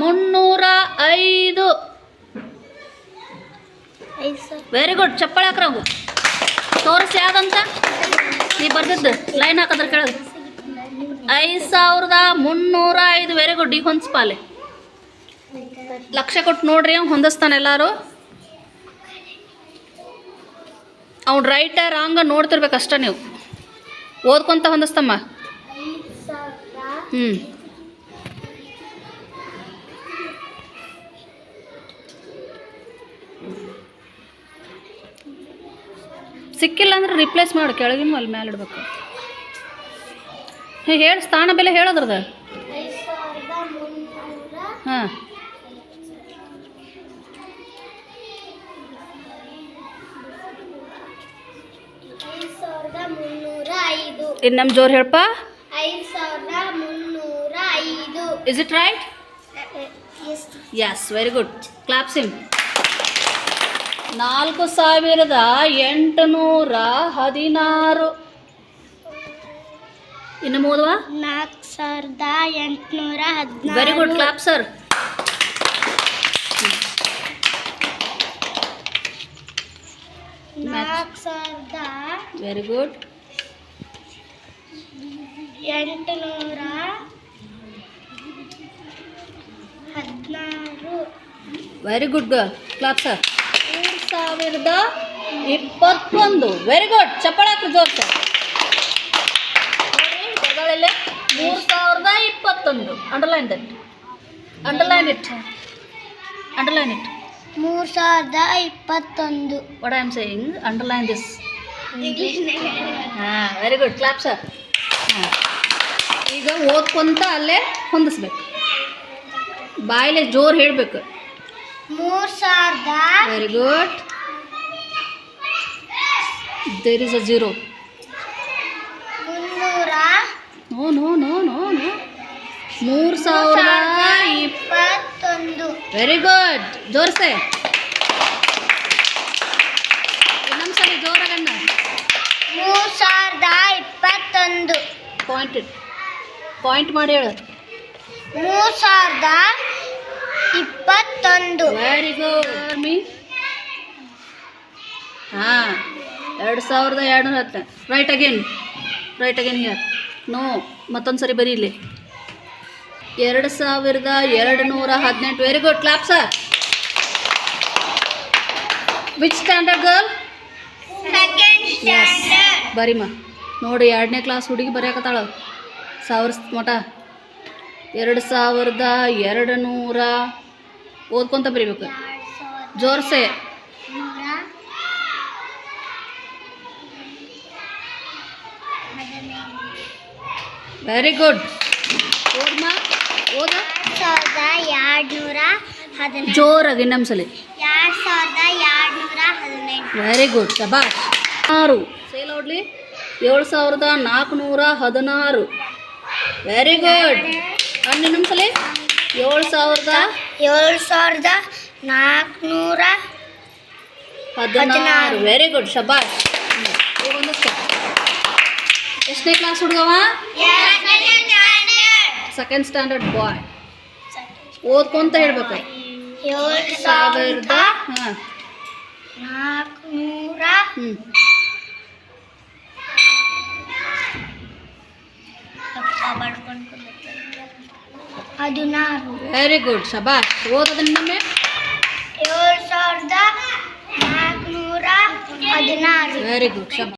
ಮುನ್ನೂರ ಐದು very good ಚಪ್ಪಳ ಹಾಕ್ರಾಗು ತೋರಿಸಿ ಯಾವ್ದಂತ? ನೀ ಬರ್ದಿದ್ದು. ಲೈನ್ ಹಾಕದ್ರ ಕೆಳಗೆ ಐದು ಸಾವಿರದ ಮುನ್ನೂರ ಐದು ವೆರಿ ಗುಡ್ ಈಗ ಹೊಂದಿಸ್ಪಾಲೆ ಲಕ್ಷ ಕೊಟ್ಟು ನೋಡ್ರಿ ಅವ್ನು ಹೊಂದಿಸ್ತಾನೆ ಎಲ್ಲರೂ. ಅವ್ನು ರೈಟ ರಾಂಗ ನೋಡ್ತಿರ್ಬೇಕು ಅಷ್ಟೇ ನೀವು. ಓದ್ಕೊಂತ ಹೊಂದಿಸ್ತಮ್ಮ. ಹ್ಞೂ ಸಿಕ್ಕಿಲ್ಲ ಅಂದ್ರೆ ರಿಪ್ಲೇಸ್ ಮಾಡು ಕೆಳಗಿನ ಅಲ್ಲಿ ಮೇಲೆ ಇಡ್ಬೇಕು. ಹೇಳಿ ಸ್ಥಾನ ಬೆಲೆ ಹೇಳೋದ್ರದ ಹಾಂ. ಇನ್ನು ನಮ್ಮ ಜೋರು ಹೇಳಪ್ಪ is it right yes yes very good clap sim ನಾಲ್ಕು ಸಾವಿರದ ಎಂಟುನೂರ ಹದಿನಾರು ಇನ್ನು ಮೂದವಾ ನಾಲ್ಕು ಸಾವಿರದ ಎಂಟುನೂರ ಹದಿನಾರು ವೆರಿ ಗುಡ್ ಕ್ಲಾಪ್ ಸರ್ ನಾಲ್ಕು ಸಾವಿರದ ವೆರಿ ಗುಡ್ ಎಂಟುನೂರ ಹದಿನಾರು ವೆರಿ ಗುಡ್ ಕ್ಲಾಪ್ ಸರ್ ಮೂರು ಸಾವಿರದ ಇಪ್ಪತ್ತೊಂದು. ವೆರಿ ಗುಡ್ ಚಪ್ಪಾಳೆ ಜೋರ್ಸ ಜೋರ್ ಸರ್ ಮೂರು ಸಾವಿರದ ಇಪ್ಪತ್ತೊಂದು. Underline that underline it underline it ಮೂರು ಸಾವಿರದ ಇಪ್ಪತ್ತೊಂದು. What I am saying underline this ಹಾಂ ವೆರಿ ಗುಡ್ ಕ್ಲಾಪ್ ಸರ್ ಹಾಂ. ಈಗ ಓದ್ಕೊಂತ ಅಲ್ಲೇ ಹೊಂದಿಸ್ಬೇಕು. ಬಾಯಲ್ಲೇ ಜೋರು ಹೇಳಬೇಕು. ಮೂರು ಸಾವಿರದ very good there is a zero ಮುನ್ನೂರ no no no no no ಮೂರು ಸಾವಿರ ಇಪ್ ಇಪ್ಪತ್ತೊಂದು. ವೆರಿ ಗುಡ್ ಜೋರ್ಸೆ. ಇನ್ನೊಂದು ಸಲ ಜೋರಾಗಣ್ಣ. ಮೂರು ಸಾವಿರದ ಇಪ್ಪತ್ತೊಂದು. ಪಾಯಿಂಟ್ ಪಾಯಿಂಟ್ ಮಾಡಿ ಹೇಳು. ಮೂರು ಸಾವಿರದ ಇಪ್ಪತ್ತೊಂದು. ವೆರಿ ಗುಡ್ ಮೀ ಹಾಂ ಎರಡು ಸಾವಿರದ ಎರಡು ನೂರ ಹತ್ತು. Write again write again here no ಮತ್ತೊಂದು ಸರಿ ಬರೀ ಇಲ್ಲಿ. ಎರಡು ಸಾವಿರದ ಎರಡು ನೂರ ಹದಿನೆಂಟು very good clap sir which standard girl ಬರಿಮ್ಮ ನೋಡಿ ಎರಡನೇ ಕ್ಲಾಸ್ ಹುಡುಗಿ ಬರೆಯಕತ್ತಾಳ. ಸಾವಿರ ಮಟ ಎರಡು ಸಾವಿರದ ಎರಡು ನೂರ ಓದ್ಕೊಂತ ಬರಿಬೇಕು. ಜೋರ್ಸೆ. ವೆರಿ ಗುಡ್ ಓದ್ಮ? ಓದ. ಸಾವಿರದ ಎರಡುನೂರ ಜೋರಾಗಿ ಇನ್ನೊಂದ್ಸಲಿ ಸಲ. ಸಾವಿರದ ಎರಡುನೂರ ಹದಿನೆಂಟು. ವೆರಿ ಗುಡ್ ಶಬಾಷ್. ಆರು. ಸೇಲ್ ನೋಡ್ಲಿ ಏಳು ಸಾವಿರದ ನಾಲ್ಕುನೂರ ಹದಿನಾರು. ವೆರಿ ಗುಡ್ ಅಣ್ಣ ಇನ್ನೊಂದ್ಸಲಿ ಏಳು ಸಾವಿರದ ಏಳು ಸಾವಿರದ ನಾಲ್ಕುನೂರ ಹದಿನಾರು. ವೆರಿ ಗುಡ್ ಶಬಾಷ್. ಎಷ್ಟನೇ ಕ್ಲಾಸ್ ಹುಡುಗವ? ಸೆಕೆಂಡ್ ಸ್ಟ್ಯಾಂಡರ್ಡ್ ಬಾಯ್ ಓದ್ಕೊಂತ ಹೇಳ್ಬೇಕು. ಏಳು ಸಾವಿರದ ನಾಲ್ಕುನೂರ ಹ್ಞೂ ಹದಿನಾರು ವೆರಿ ಗುಡ್ ಶಬಾಷ್ ಓದೋದನ್ನೊಮ್ಮೆ ಏಳು ಸಾವಿರದ ನಾಲ್ಕುನೂರ ಹದಿನಾರು ವೆರಿ ಗುಡ್ ಶಬಾಷ್